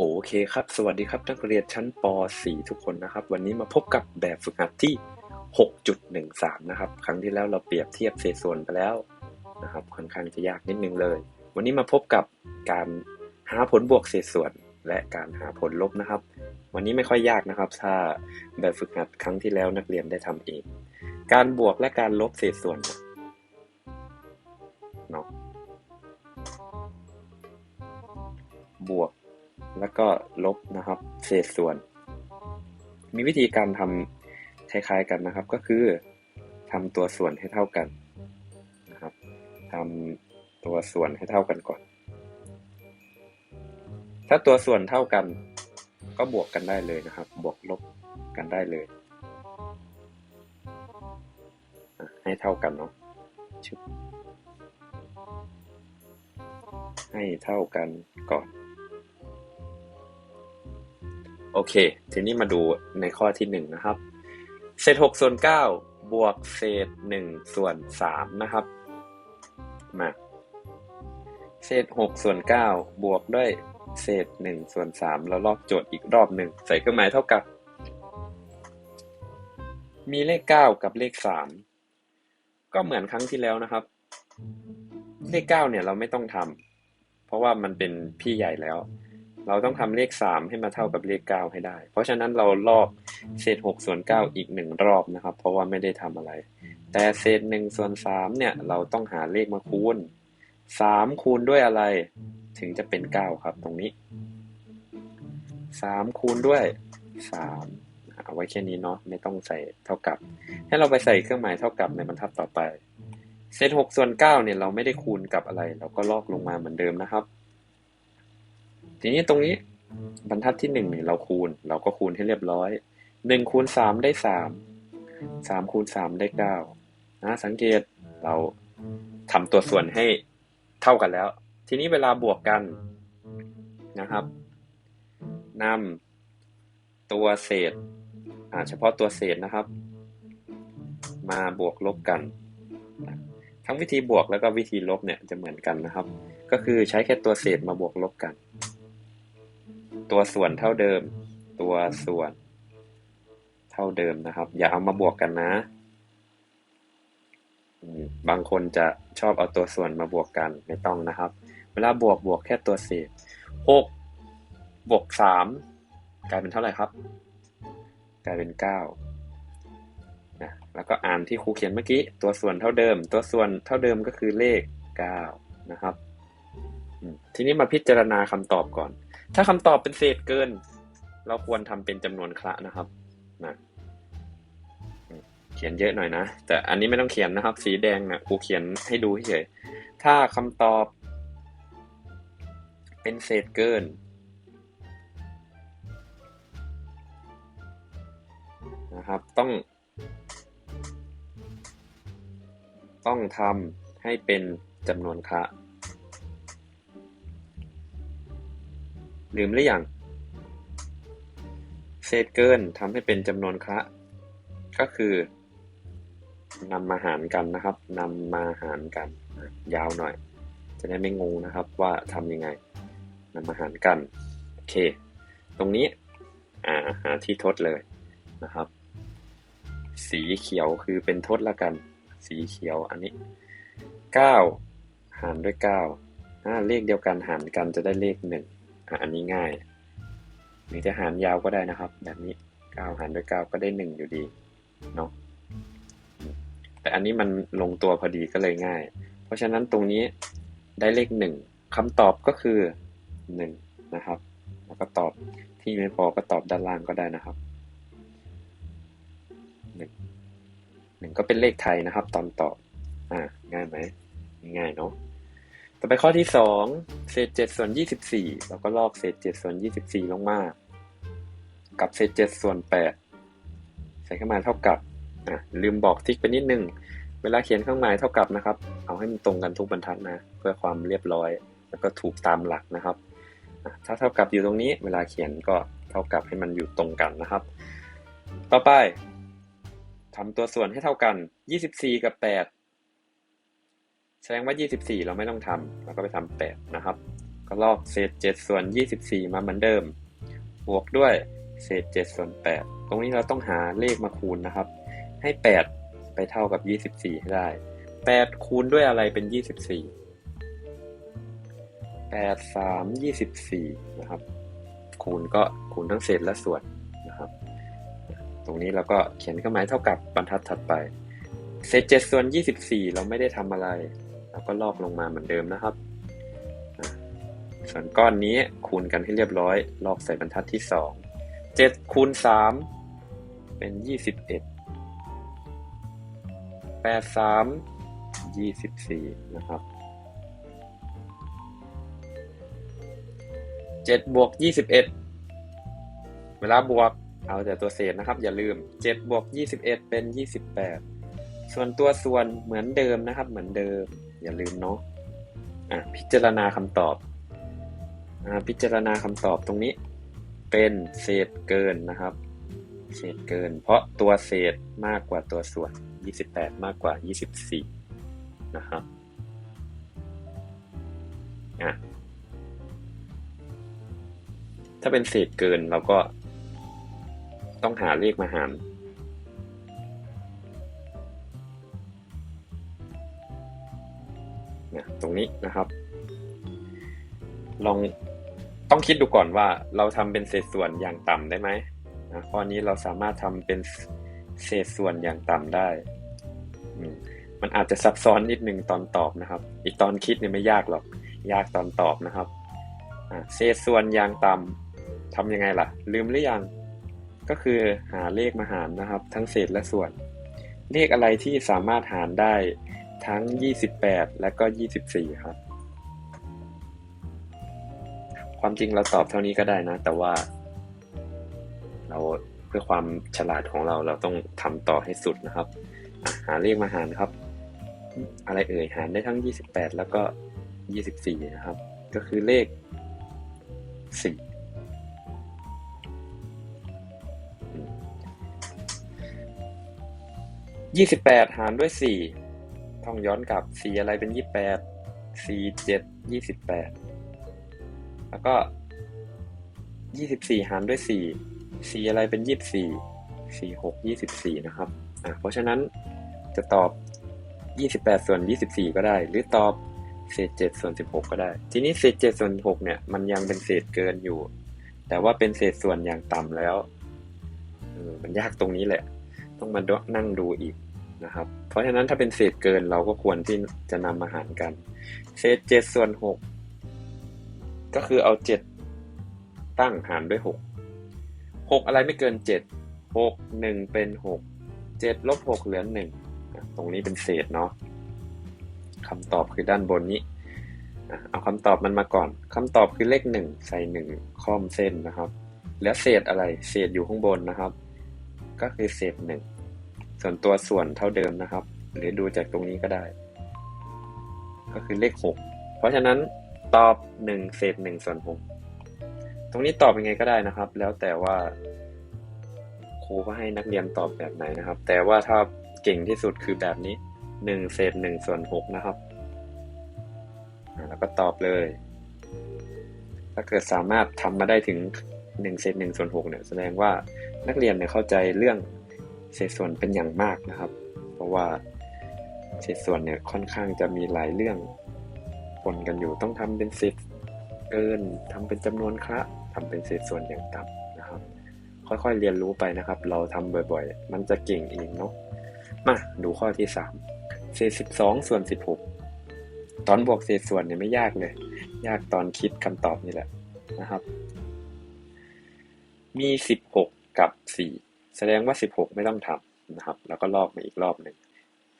โอเคครับ สวัสดีครับนักเรียนชั้นป .4 ทุกคนนะครับ วันนี้มาพบกับแบบฝึกหัดที่ 6.13 นะครับ ครั้งที่แล้วเราเปรียบเทียบเศษส่วนไปแล้วนะครับ ค่อนข้างจะยากนิดนึงเลย วันนี้มาพบกับการหาผลบวกเศษส่วน และการหาผลลบนะครับ วันนี้ไม่ค่อยยากนะครับ ถ้าแบบฝึกหัดครั้งที่แล้วนักเรียนได้ทำเอง การบวกและการลบเศษส่วน เศษส่วน มีวิธีการทำคล้ายๆกันนะครับ ก็คือทำตัวส่วนให้เท่ากันนะครับทำตัวส่วนให้เท่ากันก่อน ถ้าตัวส่วนเท่ากัน ก็บวกกันได้เลยนะครับ บวกลบกันได้เลย ให้เท่ากันเนาะให้เท่ากันก่อน อเค ทีนี้มาดูในข้อที่หนึ่งนะครับ เศษหกส่วนเก้าบวกเศษหนึ่งส่วนสามนะครับ มาเศษหกส่วนเก้าบวกด้วยเศษหนึ่งส่วนสามแล้วลอกโจทย์อีกรอบหนึ่งใส่เครื่องหมายเท่ากับ มีเลขเก้ากับเลขสามก็เหมือนครั้งที่แล้วนะครับ เลขเก้าเนี่ยเราไม่ต้องทำเพราะว่ามันเป็นพี่ใหญ่แล้ว เราต้องทำเลขสามให้มาเท่ากับเลขเก้าให้ได้ เพราะฉะนั้นเราลอกเศษหกส่วนเก้าอีกหนึ่งรอบนะครับ เพราะว่าไม่ได้ทำอะไร แต่เศษหนึ่งส่วนสามเนี่ย เราต้องหาเลขมาคูณสามคูณด้วยอะไร ถึงจะเป็นเก้าครับ ตรงนี้สามคูณด้วยสามเอาไว้แค่นี้เนาะไม่ต้องใส่เท่ากับ ให้เราไปใส่เครื่องหมายเท่ากับในบรรทัดต่อไปเศษหกส่วนเก้าเนี่ยเราไม่ได้คูณกับอะไร เราก็ลอกลงมาเหมือนเดิมนะครับ ทีนี้ตรงนี้บรรทัดที่หนึ่งเนี่ยเราคูณ เราก็คูณให้เรียบร้อยหนึ่งคูณสามได้สามสามคูณสามได้เก้านะสังเกตเราทำตัวส่วนให้เท่ากันแล้ว ทีนี้เวลาบวกกันนะครับนำตัวเศษเฉพาะตัวเศษนะครับ มาบวกลบกัน ทั้งวิธีบวกแล้วก็วิธีลบเนี่ยจะเหมือนกันนะครับ ก็คือใช้แค่ตัวเศษมาบวกลบกัน ตัวส่วนเท่าเดิม ตัวส่วน เท่าเดิมนะครับ อย่าเอามาบวกกันนะบางคนจะชอบเอาตัวส่วนมาบวกกันไม่ต้องนะครับ เวลาบวกบวกแค่ตัวเศษหกบวกสามกลายเป็นเท่าไหร่ครับ กลายเป็นเก้านะแล้วก็อ่านที่ครูเขียนเมื่อกี้ ตัวส่วนเท่าเดิม ตัวส่วนเท่าเดิมก็คือเลขเก้านะครับทีนี้มาพิจารณาคำตอบก่อน ถ้าคำตอบเป็นเศษเกิน เราควรทำเป็นจำนวนคละนะครับนะเขียนเยอะหน่อยนะ แต่อันนี้ไม่ต้องเขียนนะครับ สีแดงนะครูเขียนให้ดูเฉยถ้าคำตอบ เป็นเศษเกินนะครับต้องต้องทำให้เป็นจำนวนคะ ลืมหรือยัง เศษเกินทำให้เป็นจำนวนคละก็คือนำมาหารกันนะครับนำมาหารกันยาวหน่อย จะได้ไม่งงนะครับว่าทำยังไงนำมาหารกันโอเค ตรงนี้อ่าหาที่ทดเลยนะครับ สีเขียวคือเป็นทดละกัน สีเขียวอันนี้ 9 หารด้วย9เลขเดียวกันหารกันจะได้เลขหนึ่ง อันนี้ง่ายหรือจะหารยาวก็ได้นะครับ แบบนี้ 9 หารด้วย 9 ก็ได้ 1 อยู่ดีเนาะแต่อันนี้มันลงตัวพอดีก็เลยง่าย เพราะฉะนั้นตรงนี้ได้เลข 1คำตอบก็คือ 1 นะครับ แล้วก็ตอบที่ไม่พอก็ตอบด้านล่างก็ได้นะครับหนึ่งหนึ่งก็เป็นเลขไทยนะครับ ตอนตอบ อ่า ง่ายไหมง่ายเนาะ ต่อไปข้อที่สองเศษเจ็ดส่วนยี่สิบสี่เราก็ลอกเศษเจ็ดส่วนยี่สิบสี่ลงมา กับเศษเจ็ดส่วนแปดใส่เครื่องหมายเท่ากับอะลืมบอกทิกไปนิดนึง เวลาเขียนเครื่องหมายเท่ากับนะครับ เอาให้มันตรงกันทุกบรรทัดนะ เพื่อความเรียบร้อย แล้วก็ถูกตามหลักนะครับถ้าเท่ากับอยู่ตรงนี้ เวลาเขียนก็เท่ากับให้มันอยู่ตรงกันนะครับ ต่อไปทำตัวส่วนให้เท่ากัน 24 กับ 8 แสดงว่า 24 เราไม่ต้องทำเราก็ไปทำ8นะครับ ก็ลอกเศษเจ็ดส่วนยี่สิบสี่มาเหมือนเดิม บวกด้วยเศษเจ็ดส่วนแปดตรงนี้เราต้องหาเลขมาคูณนะครับ ให้แปดไปเท่ากับยี่สิบสี่ให้ได้แปดคูณด้วยอะไรเป็นยี่สิบสี่แปดสามยี่สิบสี่นะครับ คูณก็คูณทั้งเศษและส่วนนะครับ ตรงนี้เราก็เขียนเครื่องหมายเท่ากับบรรทัดถัดไปเศษเจ็ดส่วนยี่สิบสี่เราไม่ได้ทำอะไร เราก็ลอกลงมาเหมือนเดิมนะครับ ส่วนก้อนนี้คูณกันให้เรียบร้อย ลอกใส่บรรทัดที่สองเจ็ดคูณสามเป็นยี่สิบเอ็ดแปดสามยี่สิบสี่นะครับเจ็ดบวกยี่สิบเอ็ดเวลาบวกเอาแต่ตัวเศษนะครับ อย่าลืมเจ็ดบวกยี่สิบเอ็ดเป็นยี่สิบแปดส่วนตัวส่วนเหมือนเดิมนะครับ เหมือนเดิม อย่าลืมเนาะอะพิจารณาคำตอบอ่าพิจารณาคำตอบตรงนี้ เป็นเศษเกินนะครับ เศษเกิน เพราะตัวเศษมากกว่าตัวส่วน 28 มากกว่า 24 นะครับอะถ้าเป็นเศษเกินเราก็ต้องหาเลขมาหาร นะตรงนี้นะครับ ลองต้องคิดดูก่อนว่าเราทำเป็นเศษส่วนอย่างต่ำได้ไหมนะข้อนี้เราสามารถทำเป็นเศษส่วนอย่างต่ำได้มันอาจจะซับซ้อนนิดนึงตอนตอบนะครับ อีกตอนคิดเนี่ยไม่ยากหรอก ยากตอนตอบนะครับเศษส่วนอย่างต่ำทำยังไงล่ะ ลืมหรือยัง ก็คือหาเลขมาหารนะครับ ทั้งเศษและส่วน เลขอะไรที่สามารถหารได้ ทั้ง 28 และก็ 24 ครับ ความจริงเราตอบเท่านี้ก็ได้นะ แต่ว่า เราเพื่อความฉลาดของเราเราต้องทำต่อให้สุดนะครับ หาเลขมาหารครับ อะไรเอ่ยหารได้ทั้ง 28 แล้วก็ 24 นะครับ ก็คือเลข4 28หารด้วย4 ต้องย้อนกลับ4อะไรเป็น28 4 7 28แล้วก็24หารด้วย4 4อะไรเป็น24 4 6 24นะครับอะเพราะฉะนั้นจะตอบ28ส่วน24ก็ได้ หรือตอบเศษ7ส่วน16ก็ได้ ทีนี้เศษ7ส่วน6เนี่ยมันยังเป็นเศษเกินอยู่ แต่ว่าเป็นเศษส่วนอย่างต่ำแล้วเออมันยากตรงนี้แหละ ต้องมานั่งดูอีก นะครับ เพราะฉะนั้นถ้าเป็นเศษเกินเราก็ควรที่จะนำมาหารกัน เศษ7ส่วน6ก็คือเอา7ตั้งหารด้วย6 6อะไรไม่เกิน7 6 1เป็น6 7ลบ6เหลือ1ตรงนี้เป็นเศษเนาะคำตอบคือด้านบนนี้เอาคำตอบมันมาก่อนคำตอบคือเลข1ใส่1ค่อมเส้นนะครับ แล้วเศษอะไรเศษอยู่ข้างบนนะครับ ก็คือเศษ1 ส่วนตัวส่วนเท่าเดิมนะครับ หรือดูจากตรงนี้ก็ได้ ก็คือเลข 6 เพราะฉะนั้นตอบ 1 เศษ1ส่วน6ตรงนี้ตอบยังไงก็ได้นะครับ แล้วแต่ว่าครูก็ให้นักเรียนตอบแบบไหนนะครับ แต่ว่าถ้าเก่งที่สุดคือแบบนี้ 1 เศษ1ส่วน6นะครับแล้วก็ตอบเลย ถ้าเกิดสามารถทำมาได้ถึง1เศษ1ส่วน6เนี่ยแสดงว่านักเรียนเนี่ยเข้าใจเรื่อง เศษส่วนเป็นอย่างมากนะครับ เพราะว่าเศษส่วนเนี่ยค่อนข้างจะมีหลายเรื่องปนกันอยู่ต้องทำเป็นเศษเกินทำเป็นจำนวนคะทำเป็นเศษส่วนอย่างต่ำนะครับ ค่อยๆเรียนรู้ไปนะครับ เราทำบ่อยๆ มันจะเก่งเองเนาะมาดูข้อที่3เศษ12ส่วน16ตอนบวกเศษส่วนเนี่ยไม่ยากเลย ยากตอนคิดคำตอบนี่แหละนะครับ มี16กับ4 แสดงว่า 16 ไม่ต้องทำนะครับ แล้วก็ลอกมาอีกรอบหนึ่ง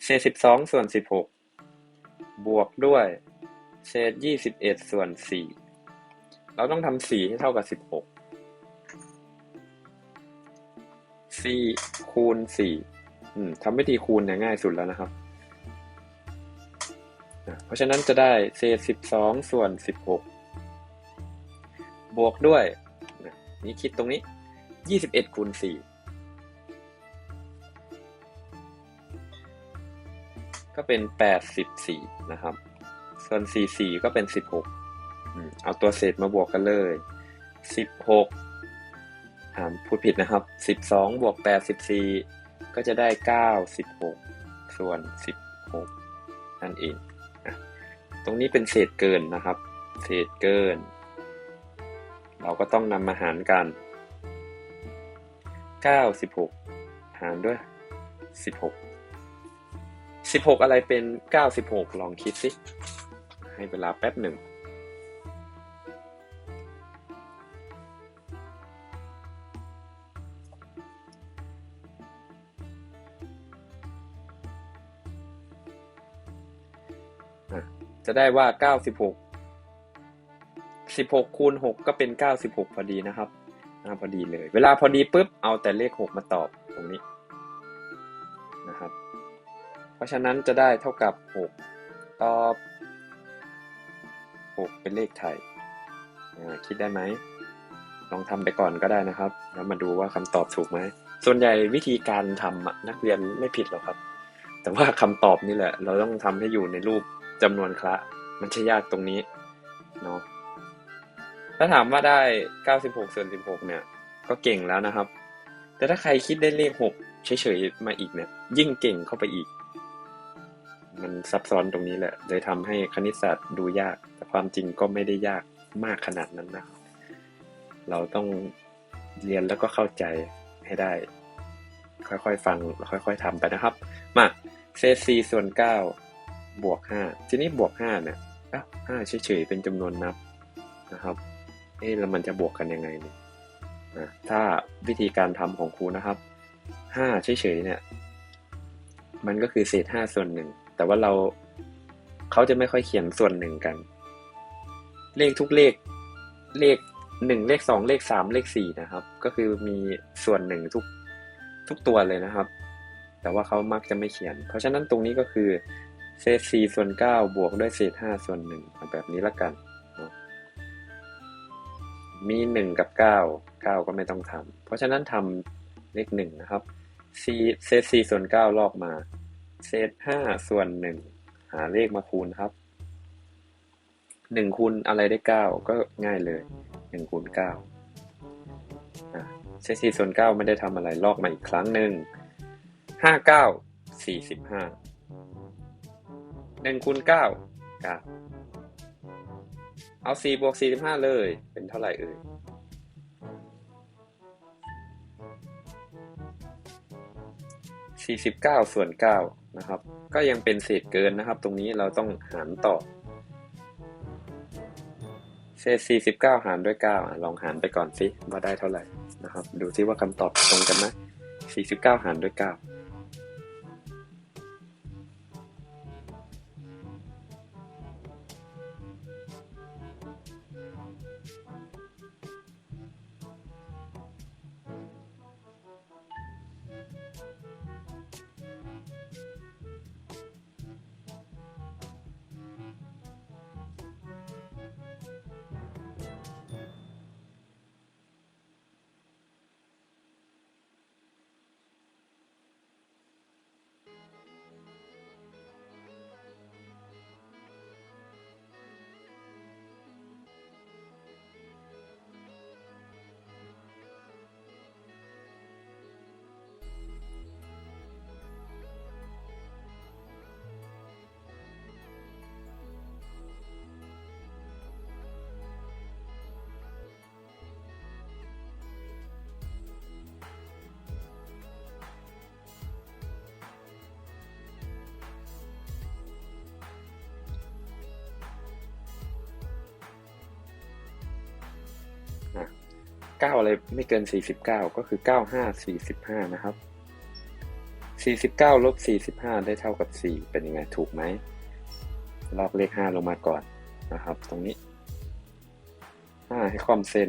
เศษ 12 ส่วน 16 บวกด้วย เศษ 21 ส่วน 4 เราต้องทำ4ให้เท่ากับ 16 4 คูณ4ทำวิธีคูณเนี่ยง่ายสุดแล้วนะครับ เพราะฉะนั้นจะได้เศษ 12 ส่วน 16 บวกด้วย นี่คิดตรงนี้ 21 คูณ 4 เป็น 84 นะครับ ส่วน 44 ก็เป็น 16อเอาตัวเศษมาบวกกันเลยสิบหกอ่าพูดผิดนะครับสิบสองบวกแปดสิบสี่ก็จะได้เก้าสิบหกส่วนสิบหกนั่นเอง ตรงนี้เป็นเศษเกินนะครับ เศษเกิน เราก็ต้องนำมาหารกันเก้าสิบหกหารด้วยสิบหก สิบหกอะไรเป็นเก้าสิบหกลองคิดสิ ให้เวลาแป๊บหนึ่งจะได้ว่า 96 16คูณ6ก็เป็น 96 พอดีนะครับอ่าพอดีเลย เวลาพอดีปุ๊บ เอาแต่เลข 6 มาตอบตรงนี้ะฉะนั้นจะได้เท่ากับ 6 ตอบ 6 เป็นเลขไทย คิดได้ไหม ลองทำไปก่อนก็ได้นะครับ แล้วมาดูว่าคำตอบถูกไหม ส่วนใหญ่วิธีการทำนักเรียนไม่ผิดหรอกครับ แต่ว่าคำตอบนี่แหละ เราต้องทำให้อยู่ในรูปจำนวนคละ มันใช่ยากตรงนี้เนาะถ้าถามว่าได้ 96ส่วน16 เนี่ย ก็เก่งแล้วนะครับ แต่ถ้าใครคิดได้เลข 6 เฉยๆ มาอีกเนี่ย ยิ่งเก่งเข้าไปอีก มันซับซ้อนตรงนี้แหละเลยทำให้คณิตศาสตร์ดูยาก แต่ความจริงก็ไม่ได้ยากมากขนาดนั้นนะครับ เราต้องเรียนแล้วก็เข้าใจให้ได้ ค่อยๆ ฟังค่อยๆทำไปนะครับ มาเศษ4ส่วน9บวก5ทีนี้บวก5เนี่ยอ้าว5เฉยๆเป็นจำนวนนับนะครับเอ๊ะแล้วมันจะบวกกันยังไงเนี่ยถ้าวิธีการทำของครูนะครับ5เฉยๆเนี่ย มันก็คือเศษ5ส่วนหนึ่ง แต่ว่าเราเขาจะไม่ค่อยเขียนส่วนหนึ่งกัน เลขทุกเลขเลขหนึ่งเลขสองเลขสามเลขสี่นะครับ ก็คือมีส่วนหนึ่งทุกทุกตัวเลยนะครับ แต่ว่าเขามักจะไม่เขียน เพราะฉะนั้นตรงนี้ก็คือเศษสี่ส่วนเก้าบวกด้วยเศษห้าส่วนหนึ่งแบบนี้ละกัน มีหนึ่งกับเก้าเก้าก็ไม่ต้องทำเพราะฉะนั้นทำเลขหนึ่งนะครับเศษสี่ส่วนเก้าลอกมา เศษห้าส่วนหนึ่งหาเลขมาคูณครับหนึ่งคูณอะไรได้เก้าก็ง่ายเลยหนึ่งคูณเก้าเศษสี่ส่วนเก้าไม่ได้ทำอะไรลอกมาอีกครั้งหนึ่งห้าเก้าสี่สิบห้าหนึ่งคูณเก้าเก้าเอาสี่บวกสี่สิบห้าเลย เป็นเท่าไหร่เอ่ยสี่สิบเก้าส่วนเก้า นะครับ ก็ยังเป็นเศษเกินนะครับ ตรงนี้เราต้องหารต่อ เศษ 49 หารด้วย 9 ลองหารไปก่อนสิว่าได้เท่าไหร่นะครับ ดูซิว่าคำตอบตรงกันไหม49 หารด้วย 9 9อะไรไม่เกิน 49 ก็คือ 95 45 นะครับ 49 ลบ 45 ได้เท่ากับ 4 เป็นยังไง ถูกไหม ลอกเลข 5 ลงมาก่อนนะครับ ตรงนี้ 5 ให้ค่อมเส้น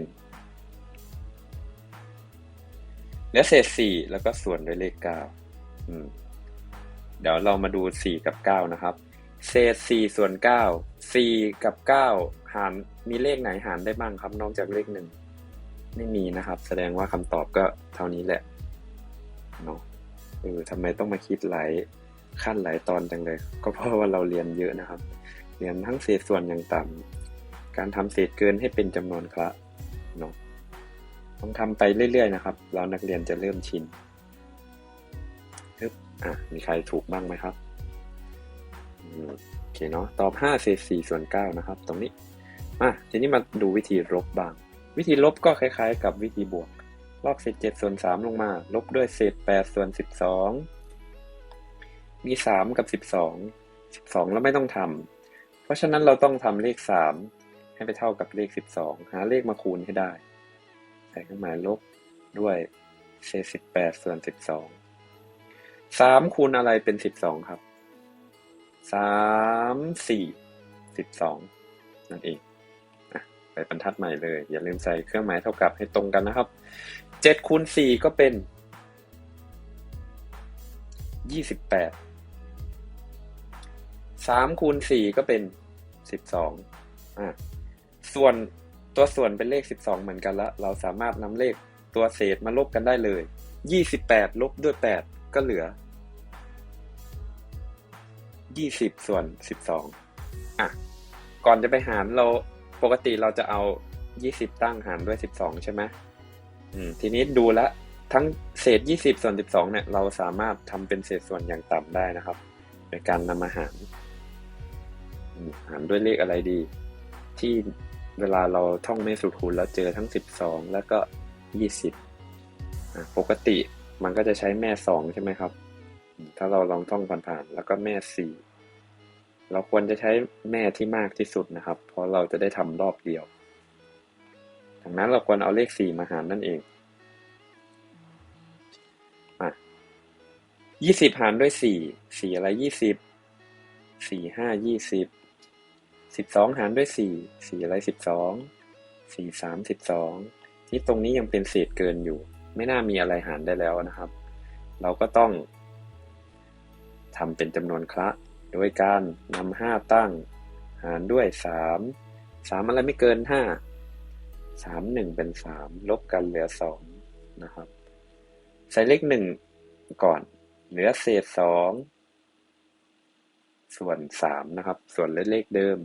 เหลือเศษ 4 แล้วก็ส่วนด้วยเลข 9 อืม เดี๋ยวเรามาดู 4 กับ 9 นะครับ เศษ 4 ส่วน 9 4 กับ 9 หาร มีเลขไหนหารได้บ้างครับ นอกจากเลข 1 ไม่มีนะครับ แสดงว่าคำตอบก็เท่านี้แหละเนาะเออทำไมต้องมาคิดหลายขั้นหลายตอนจังเลย ก็เพราะว่าเราเรียนเยอะนะครับ เรียนทั้งเศษส่วนอย่างต่ำการทำเศษเกินให้เป็นจำนวนคละเนาะต้องทำไปเรื่อยๆนะครับ เรานักเรียนจะเริ่มชินฮึบอะมีใครถูกบ้างไหมครับอืมโอเคเนาะตอบ5เศษ4ส่วน9นะครับ ตรงนี้มาทีนี้มาดูวิธีลบบ้าง วิธีลบก็คล้ายๆ กับวิธีบวก ลอกเศษ7ส่วน3ลงมา ลบด้วยเศษ8ส่วน12 มี 3 กับ 12 12 แล้วไม่ต้องทำเพราะฉะนั้นเราต้องทำเลข 3 ให้ไปเท่ากับเลข 12 หาเลขมาคูณให้ได้ ใส่เครื่องหมายลบด้วยเศษ18ส่วน12 3 คูณอะไรเป็น 12 ครับ 3 4 12 นั่นเองอะไป บรรทัดใหม่เลย อย่าลืมใส่เครื่องหมายเท่ากับให้ตรงกันนะครับ7คูณ4ก็เป็น28 3คูณ4ก็เป็น12อะส่วนตัวส่วนเป็นเลข12เหมือนกันละเราสามารถนำเลขตัวเศษมาลบกันได้เลย28ลบด้วย8ก็เหลือ20ส่วน12อะ ก่อนจะไปหารเรา ปกติเราจะเอา 20 ตั้งหารด้วย 12 ใช่ไหมทีนี้ดูแลวทั้งเศษ 20 ส่วน 12 เนี่ย เราสามารถทำเป็นเศษส่วนอย่างต่ำได้นะครับโดยการนำมาหารหารด้วยเลขอะไรดี ที่เวลาเราท่องแม่สูตรคูณแล้วเจอทั้ง 12 แล้วก็ 20 ปกติมันก็จะใช้แม่ 2 ใช่ไหมครับ ถ้าเราลองท่องผ่านๆแล้วก็แม่ 4 เราควรจะใช้แม่ที่มากที่สุดนะครับ เพราะเราจะได้ทำรอบเดียว ดังนั้นเราควรเอาเลข 4 มาหารนั่นเองอะ20 หารด้วย 4 4 อะไร 20 4 5 20 12 หารด้วย 4 4 อะไร 12 4 3 12 ที่ตรงนี้ยังเป็นเศษเกินอยู่ ไม่น่ามีอะไรหารได้แล้วนะครับ เราก็ต้องทำเป็นจำนวนคละ โดยการนำห้าตั้ง หารด้วยสามสามอะไรไม่เกินห้าสามหนึ่งเป็นสามลบกันเหลือสองนะครับ ใส่เลขหนึ่งก่อน เหลือเศษสองส่วนสามนะครับ ส่วนเลขเดิม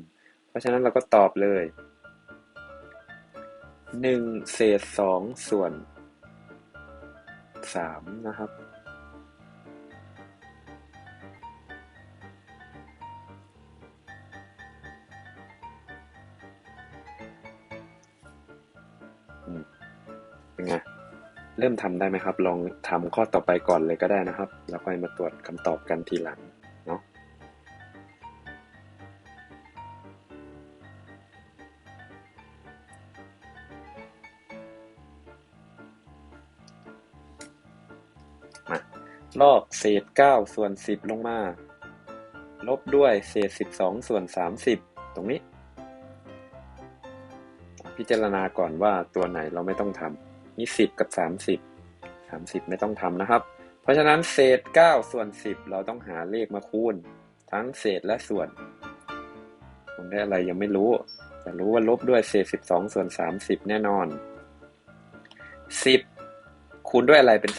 เพราะฉะนั้นเราก็ตอบเลยหนึ่งเศษสองส่วนสามนะครับ ไงเริ่มทำได้ไหมครับ ลองทำข้อต่อไปก่อนเลยก็ได้นะครับ แล้วค่อยมาตรวจคำตอบกันทีหลังเนาะมาลอกเศษ 9 ส่วน 10 ลงมา ลบด้วยเศษ 12 ส่วน 30 ตรงนี้ พิจารณาก่อนว่าตัวไหนเราไม่ต้องทำ นี่10กับ 30 30 ไม่ต้องทำนะครับ เพราะฉะนั้นเศษ 9 ส่วน 10 เราต้องหาเลขมาคูณ ทั้งเศษและส่วนคูณได้อะไรยังไม่รู้ แต่รู้ว่าลบด้วยเศษ 12 ส่วน 30 แน่นอน 10 คูณด้วยอะไรเป็น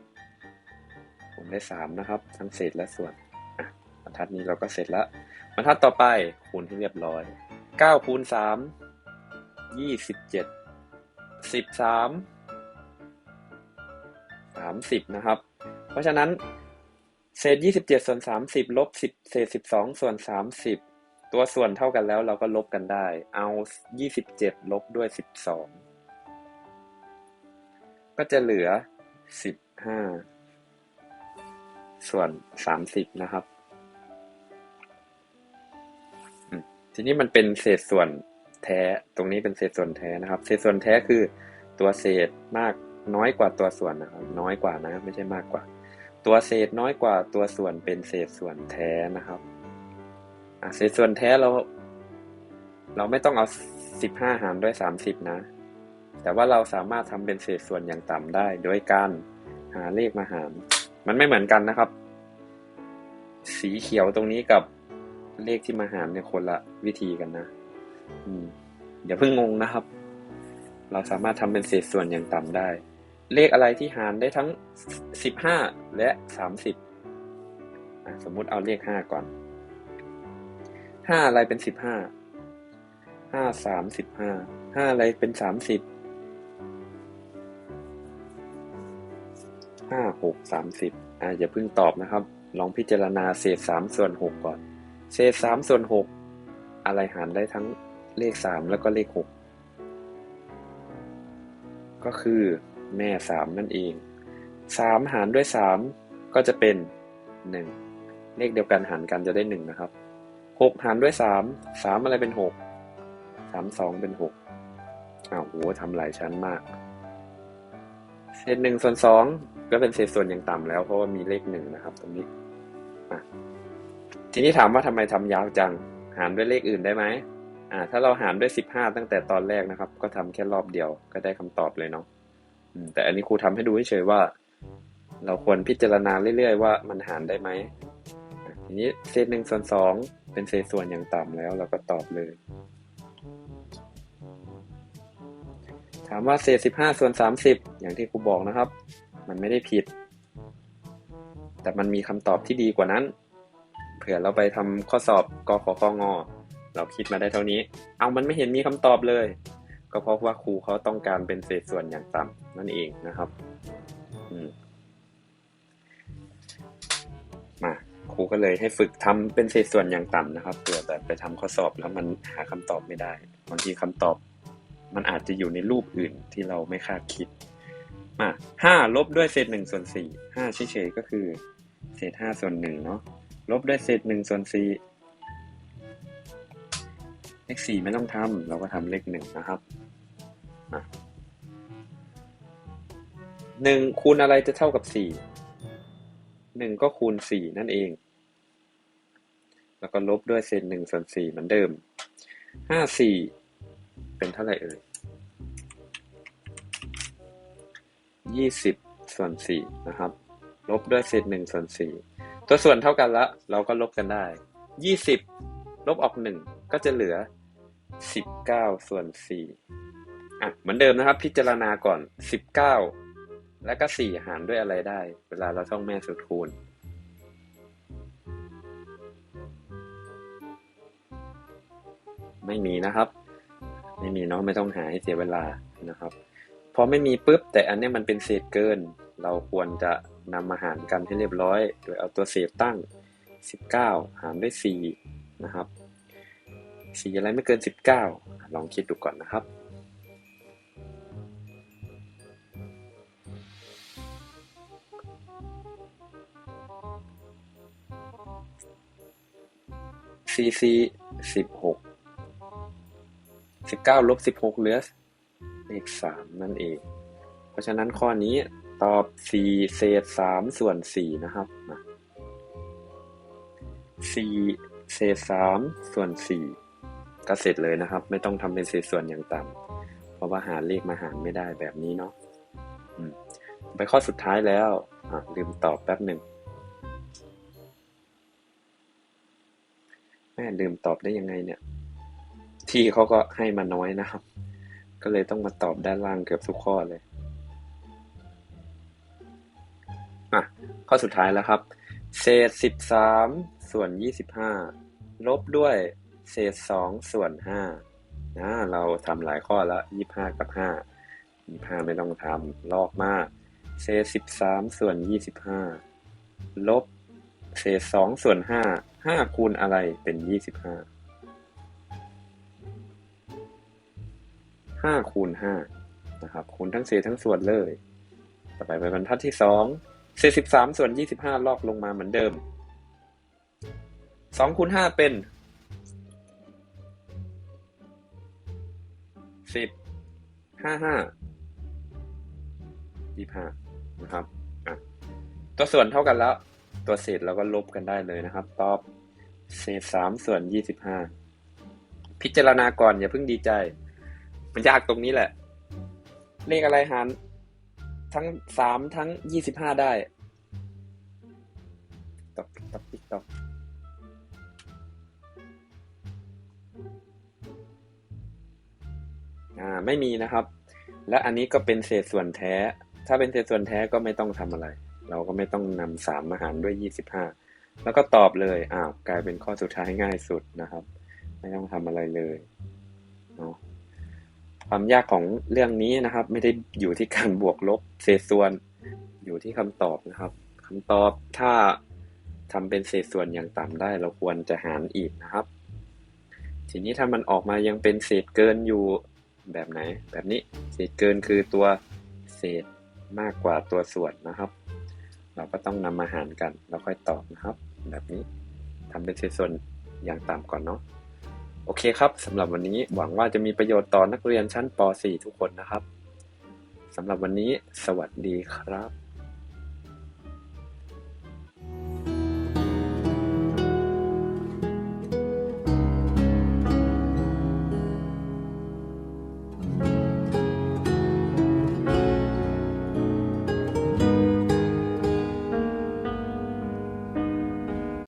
30คูณได้ 3 นะครับ ทั้งเศษและส่วนบรรทัดนี้เราก็เสร็จแล้วบรรทัดต่อไปคูณให้เรียบร้อย9คูณ3ยี่ สิบสามสามสิบนะครับ เพราะฉะนั้นเศษยี่สิบเจ็ดส่วนสามสิบลบสิบเศษสิบสองส่วนสามสิบตัวส่วนเท่ากันแล้วเราก็ลบกันได้ เอายี่สิบเจ็ดลบด้วยสิบสองก็จะเหลือสิบห้าส่วนสามสิบนะครับ ทีนี้มันเป็นเศษส่วน แท้ ตรงนี้เป็นเศษส่วนแท้นะครับ เศษส่วนแท้คือตัวเศษมากน้อยกว่าตัวส่วนนะครับ น้อยกว่านะ ไม่ใช่มากกว่า ตัวเศษน้อยกว่าตัวส่วนเป็นเศษส่วนแท้นะครับเศษส่วนแท้เรา เราไม่ต้องเอาสิบห้าหารด้วยสามสิบนะ แต่ว่าเราสามารถทำเป็นเศษส่วนอย่างต่ำได้ โดยการหาเลขมาหาร มันไม่เหมือนกันนะครับ สีเขียวตรงนี้กับเลขที่มาหารเนี่ยคนละวิธีกันนะ อย่าเพิ่งงงนะครับ เราสามารถทำเป็นเศษส่วนอย่างต่ำได้ เลขอะไรที่หารได้ทั้ง 15 และ 30 สมมุติเอาเลข 5 ก่อน 5 อะไรเป็น 15ห้าสามสิบห้าห้าอะไรเป็นสามสิบห้าหกสามสิบอ่าอย่าเพิ่งตอบนะครับ ลองพิจารณาเศษสามส่วนหกก่อน เศษสามส่วนหกอะไรหารได้ทั้ง เลขสามแล้วก็เลขหกก็คือแม่สามนั่นเองสามหารด้วยสามก็จะเป็นหนึ่งเลขเดียวกันหารกันจะได้หนึ่งนะครับหกหารด้วยสามสามอะไรเป็นหกสามสองเป็นหกอ้าวโหทำหลายชั้นมาก เศษหนึ่งส่วนสองก็เป็นเศษส่วนอย่างต่ำแล้วเพราะว่ามีเลขหนึ่งนะครับ ตรงนี้ทีนี้ถามว่าทำไมทำยาวจัง หารด้วยเลขอื่นได้ไหม อ่า ถ้าเราหารด้วยสิบห้าตั้งแต่ตอนแรกนะครับ ก็ทำแค่รอบเดียวก็ได้คำตอบเลยเนาะแต่อันนี้ครูทำให้ดูเฉยๆว่า เราควรพิจารณาเรื่อยๆว่ามันหารได้ไหมอะทีนี้เศษหนึ่งส่วนสองเป็นเศษส่วนอย่างต่ำแล้วเราก็ตอบเลย ถามว่าเศษสิบห้าส่วนสามสิบอย่างที่ครูบอกนะครับ มันไม่ได้ผิด แต่มันมีคำตอบที่ดีกว่านั้น เผื่อเราไปทำข้อสอบกขคง เราคิดมาได้เท่านี้ เอามันไม่เห็นมีคำตอบเลย ก็เพราะว่าครูเขาต้องการเป็นเศษส่วนอย่างต่ำนั่นเองนะครับมมาครูก็เลยให้ฝึกทำเป็นเศษส่วนอย่างต่ำนะครับเผื่อแบบไปทำข้อสอบแล้วมันหาคำตอบไม่ได้บางทีคำตอบมันอาจจะอยู่ในรูปอื่นที่เราไม่คาดคิดมาห้าลบด้วยเศษหนึ่งส่วนสี่ห้าเฉยๆก็คือ เศษห้าส่วนหนึ่งเนาะลบด้วยเศษหนึ่งส่วนสี่ เลขสี่ไม่ต้องทำเราก็ทำเลขหนึ่งนะครับหนึ่งคูณอะไรจะเท่ากับสี่หนึ่งก็คูณสี่นั่นเอง แล้วก็ลบด้วยเศษหนึ่งส่วนสี่เหมือนเดิมห้าสี่เป็นเท่าไหร่เอ่ยยี่สิบส่วนสี่นะครับ ลบด้วยเศษหนึ่งส่วนสี่ตัวส่วนเท่ากันละ เราก็ลบกันได้ยี่สิบลบออกหนึ่งก็จะเหลือ สิบเก้าส่วนสี่อะเหมือนเดิมนะครับ พิจารณาก่อนสิบเก้าแล้วก็สี่หารด้วยอะไรได้ เวลาเราท่องแม่สุดคูณไม่มีนะครับ ไม่มีเนาะไม่ต้องหาให้เสียเวลานะครับพอไม่มีปุ๊บแต่อันนี้มันเป็นเศษเกิน เราควรจะนำมาหารกันให้เรียบร้อย โดยเอาตัวเศษตั้ง 19 หารด้วย4นะครับ 4อะไรไม่เกิน 19 ลองคิดดูก่อนนะครับ4 4 16 19ลบ16เหลือเลข3นั่นเอง เพราะฉะนั้นข้อนี้ตอบ4เศษ3ส่วน4นะครับมา4เศษ3ส่วน4 ก็เสร็จเลยนะครับ ไม่ต้องทำเป็นเศษส่วนอย่างต่ำเพราะว่าหาเลขมาหารไม่ได้แบบนี้เนาะไปข้อสุดท้ายแล้วลืมตอบแป๊บหนึ่งแม่ลืมตอบได้ยังไงเนี่ย ที่เขาก็ให้มาน้อยนะครับ ก็เลยต้องมาตอบด้านล่างเกือบทุกข้อเลยอะข้อสุดท้ายแล้วครับ เศษสิบสามส่วนยี่สิบห้าลบด้วย เศษสองส่วนห้านะเราทำหลายข้อแล้วยี่ห้ากับห้ายี่ห้าไม่ต้องทำลอกมาก เศษสิบสามส่วนยี่สิบห้าลบ เศษสองส่วนห้าห้าคูณอะไรเป็นยี่สิบห้าห้าคูณห้านะครับคูณทั้งเศษทั้งส่วนเลย ต่อไปไปบรรทัดที่สองเศษสิบสามส่วนยี่สิบห้าลอกลงมาเหมือนเดิมสองคูณห้าเป็น สิบห้าห้ายี่ห้านะครับอะตัวส่วนเท่ากันแล้ว ตัวเศษเราก็ลบกันได้เลยนะครับ ตอบเศษสามส่วนยี่สิบห้าพิจารณาก่อนอย่าเพิ่งดีใจ มันยากตรงนี้แหละ เลขอะไรหารทั้งสามทั้งยี่สิบห้าได้ ไม่มีนะครับ และอันนี้ก็เป็นเศษส่วนแท้ ถ้าเป็นเศษส่วนแท้ก็ไม่ต้องทำอะไร เราก็ไม่ต้องนำสามมาหารด้วยยี่สิบห้าแล้วก็ตอบเลยอ้าวกลายเป็นข้อสุดท้ายง่ายสุดนะครับ ไม่ต้องทำอะไรเลยเนาะความยากของเรื่องนี้นะครับ ไม่ได้อยู่ที่การบวกลบเศษส่วน อยู่ที่คำตอบนะครับคำตอบถ้าทำเป็นเศษส่วนอย่างต่ำได้ เราควรจะหารอีกนะครับ ทีนี้ถ้ามันออกมายังเป็นเศษเกินอยู่ แบบไหน แบบนี้เศษเกินคือตัวเศษมากกว่าตัวส่วนนะครับ เราก็ต้องนำมาหารกันแล้วค่อยตอบนะครับ แบบนี้ทำเป็นเศษส่วนอย่างต่ำก่อนเนาะโอเคครับสำหรับวันนี้หวังว่าจะมีประโยชน์ต่อนักเรียนชั้นป .4 ทุกคนนะครับสำหรับวันนี้สวัสดีครับ